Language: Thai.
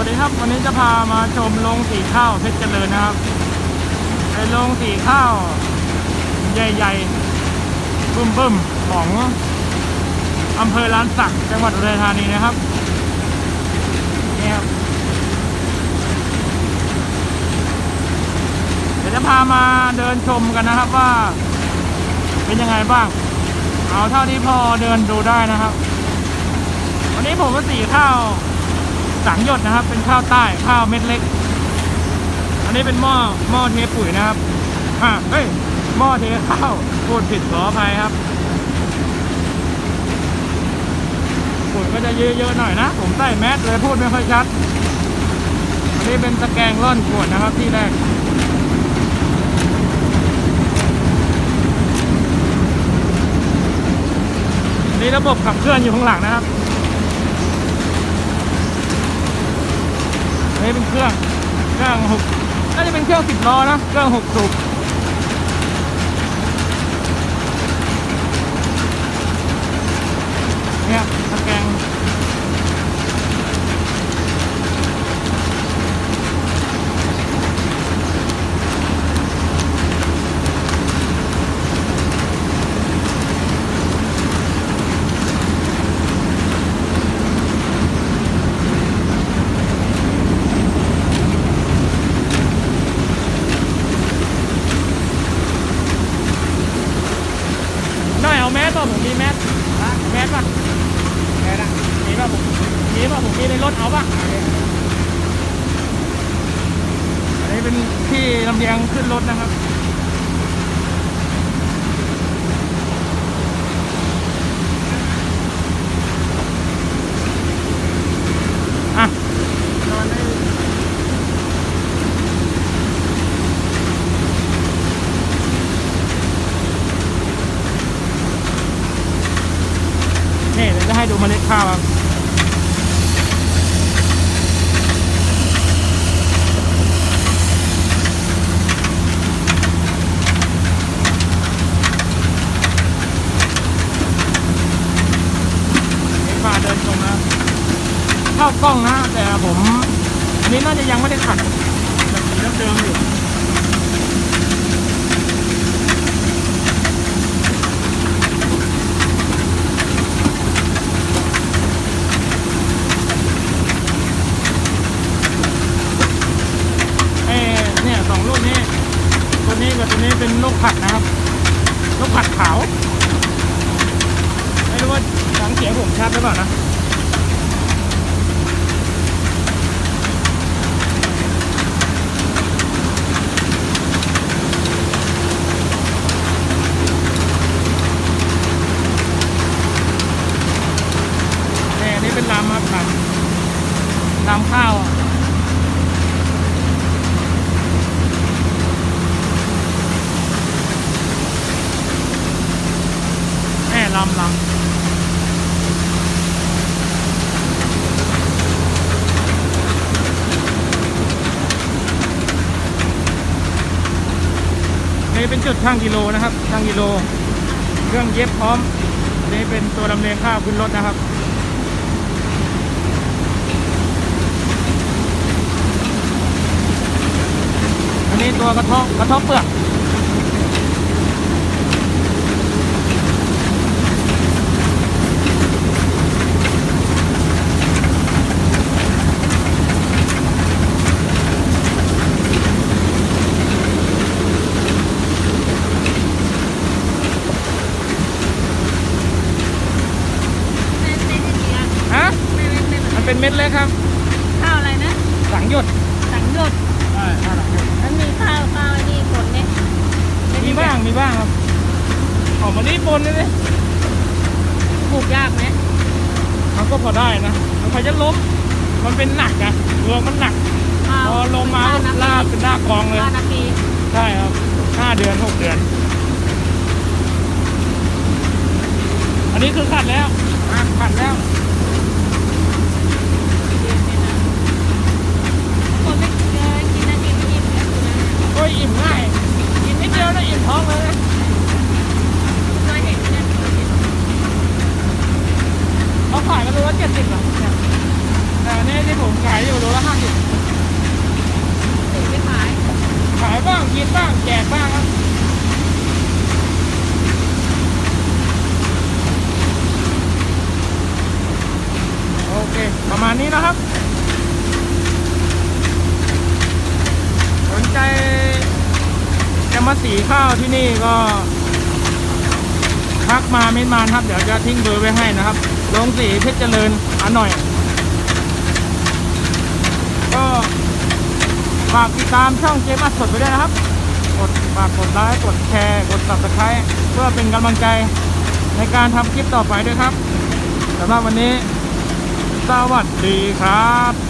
วัสดีครับ วันนี้จะพามาชมโรงสีข้าวเพชรเจริญนะครับ เป็นโรงสีข้าวใหญ่ๆบึ้มๆของอำเภอลานสักจังหวัดอุทัยธานีนะครับนี่ครับเดี๋ยวจะพามาเดินชมกันนะครับว่า เป็นยังไงบ้าง เอาเท่าที่พอเดินดูได้นะครับ วันนี้ผมก็สีข้าว สังหยดนะครับ เป็นข้าวใต้ข้าวเม็ดเล็ก อันนี้เป็นหม้อหม้อเทปุ๋ยนะครับอ่าเฮ้ยหม้อเทข้าวพูดผิดขออภัยครับปุ๋ยก็จะเยอะๆหน่อยนะ ผมใส่แมสเลยพูดไม่ค่อยชัด อันนี้เป็นตะแกรงร่อนขวดนะครับที่แรกนี่ระบบขับเคลื่อนอยู่ข้างหลังนะครับ นี้เป็นเครื่อง เครื่องหกน่าจะเป็นเครื่องสิบล้อนะ เครื่องหกสูบเนี่ย เอาแมสป่ะผมมีแมสแมสป่ะแมสอะมีป่ะผมมีป่ะผมมีในรถเอาป่ะอันนี้เป็นที่ลำเลียงขึ้นรถนะครับ อะนอนได้นี่ เดี๋ยวจะให้ดูเมล็ดข้าวครับเดินชมนะเข้ากล้องนะ แต่ผมอันนี้น่าจะยังไม่ได้ขัดแบบเดิมๆอยู่ เอ้เนี่ยสองลูกนี้ ตัว นี้เป็นลูกผัดนะครับลูกผัดขาว ไม่รู้ว่าฟังเสียงผมชัดหรือเปล่านะนี่อันนี้เป็นลำครับลำลำข้าว ลำลำนี่เป็นจุดช่างกิโลนะครับช่างกิโล เครื่องเย็บพร้อมนี่เป็นตัวลำเลียงข้าวขึ้นรถนะครับอันนี้ตัวกระทาะกระทาะเปลือก ฮะ มัน เป็นเม็ดเล็กครับ ข้าวอะไรนะ สังหยดสังหยดใช่ข้าวสังหยดแล้วมีข้าวข้าวนี่ผลเนี่ยมีบ้างมีบ้างครับออกมานี่ปนนี่เลย ปลูกยากไหมมันก็พอได้นะมันพอจะล้ม มันเป็นหนักอะรวงมันหนัก ข้าวพอลงมาก็ลากเป็นลากกองเลย ข้าวนาทีใช่ครับห้าเดือนหกเดือน อันนี้คือขัดแล้วอะขัดแล้ว คนไม่เกินกินนาทีไม่อิ่มแล้วคุณนะ โอ้ยอิ่มง่าย กินนิดเดียวแล้วอิ่มท้องเลยนะ เคยเห็นเนี่ยเคยเห็น เขาขายกันตัวละเจ็ดสิบอะเนี่ยแต่อันนี้ที่ ผมขายอยู่โลละห้าสิบถึงไม่ขาย ขายบ้างกินบ้างแจกบ้างครับโอเค ประมาณนี้นะครับ สนใจจะมาสีข้าวที่นี่ก็ทักมาเม้นมานครับ เดี๋ยวจะทิ้งเบอร์ไว้ให้นะครับ ลงสีเพชรเจริญอันหน่อย ฝากติดตามช่องเจมัสสดไปด้วยนะครับ กดฝากกดไลค์ กดแชร์ กดติดตามเพื่อเป็นกำลังใจในการทำคลิปต่อไปด้วยครับสำหรับวันนี้ สวัสดีครับ